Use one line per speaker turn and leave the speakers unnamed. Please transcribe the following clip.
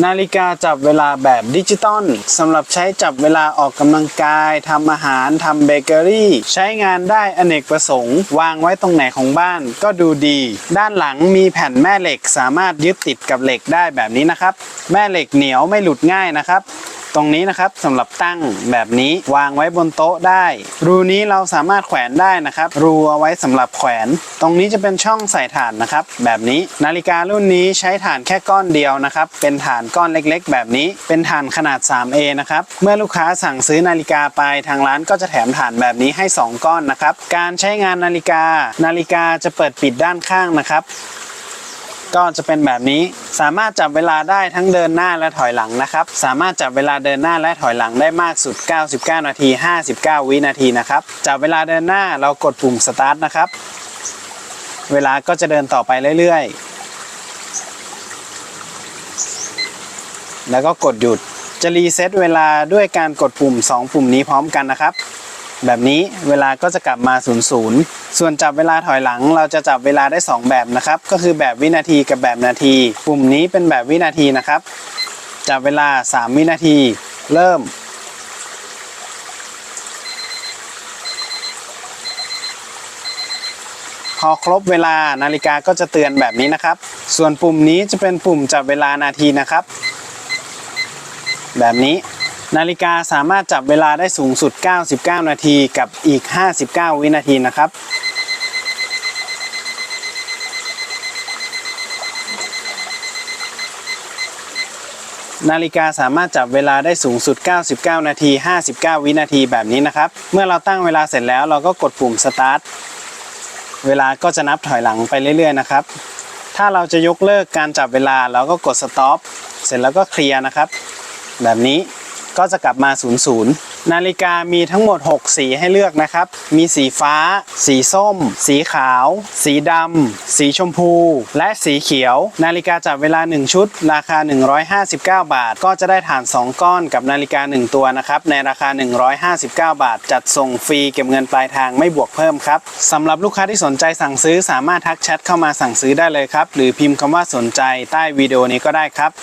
นาฬิกาจับเวลาแบบดิจิตอลสำหรับใช้จับเวลาออกกำลังกายทำอาหารทำเบเกอรี่ ใช้งานได้อเนกประสงค์ วางไว้ตรงไหนของบ้านก็ดูดี ด้านหลังมีแผ่นแม่เหล็กสามารถยึดติดกับเหล็กได้แบบนี้นะครับ แม่เหล็กเหนียวไม่หลุดง่ายนะครับ ตรงนี้นะครับสำหรับตั้งแบบนี้วางไว้บนโต๊ะได้ รูนี้เราสามารถแขวนได้นะครับ รูเอาไว้สำหรับแขวน ตรงนี้จะเป็นช่องใส่ถ่านนะครับ แบบนี้นาฬิการุ่นนี้ใช้ถ่านแค่ก้อนเดียวนะครับ เป็นถ่านก้อนเล็กๆ แบบนี้ เป็นถ่านขนาด 3A นะครับเมื่อลูกค้าสั่งซื้อนาฬิกาไปทางร้านก็จะแถมถ่านแบบนี้ให้ 2 ก้อนนะครับ การใช้งานนาฬิกา นาฬิกาจะเปิดปิดด้านข้างนะครับ ก็จะเป็นแบบนี้สามารถจับเวลาได้ทั้งเดินหน้าและถอยหลังนะครับ สามารถจับเวลาเดินหน้าและถอยหลังได้มากสุด 99 นาที 59 วินาทีนะครับจับเวลาเดินหน้าเรากดปุ่มสตาร์ทนะครับ เวลาก็จะเดินต่อไปเรื่อยๆ แล้วก็กดหยุดจะรีเซ็ตเวลาด้วยการกดปุ่ม 2 ปุ่มนี้พร้อมกันนะครับ แบบนี้เวลาก็จะกลับมา00ส่วนจับเวลาถอยหลัง เราจะจับเวลาได้ 2 แบบนะครับ ก็คือแบบวินาทีกับแบบนาที ปุ่มนี้เป็นแบบวินาทีนะครับ จับเวลา 3 วินาที เริ่ม พอครบเวลานาฬิกาก็จะเตือนแบบนี้นะครับ ส่วนปุ่มนี้จะเป็นปุ่มจับเวลานาทีนะครับ แบบนี้ นาฬิกาสามารถจับเวลาได้สูงสุด 99 นาทีกับอีก 59 วินาทีนะครับ นาฬิกาสามารถจับเวลาได้สูงสุด 99 นาที 59 วินาทีแบบนี้นะครับ เมื่อเราตั้งเวลาเสร็จแล้วเราก็กดปุ่ม start เวลาก็จะนับถอยหลังไปเรื่อยๆนะครับ ถ้าเราจะยกเลิกการจับเวลาเราก็กด stop เสร็จแล้วก็เคลียร์นะครับ แบบนี้ ก็จะกลับมา 00 นาฬิกามีทั้งหมด 6 สีให้เลือกนะครับ มีสีฟ้า สีส้ม สีขาว สีดำ สีชมพู และสีเขียว นาฬิกาจับเวลา 1 ชุด ราคา 159 บาท ก็จะได้ฐาน 2 ก้อนกับนาฬิกา 1 ตัวนะครับ ในราคา 159 บาท จัดส่งฟรีเก็บเงินปลายทางไม่บวกเพิ่มครับสำหรับลูกค้าที่สนใจสั่งซื้อสามารถทักแชทเข้ามาสั่งซื้อได้เลยครับ หรือพิมพ์คำว่าสนใจใต้วิดีโอนี้ก็ได้ครับ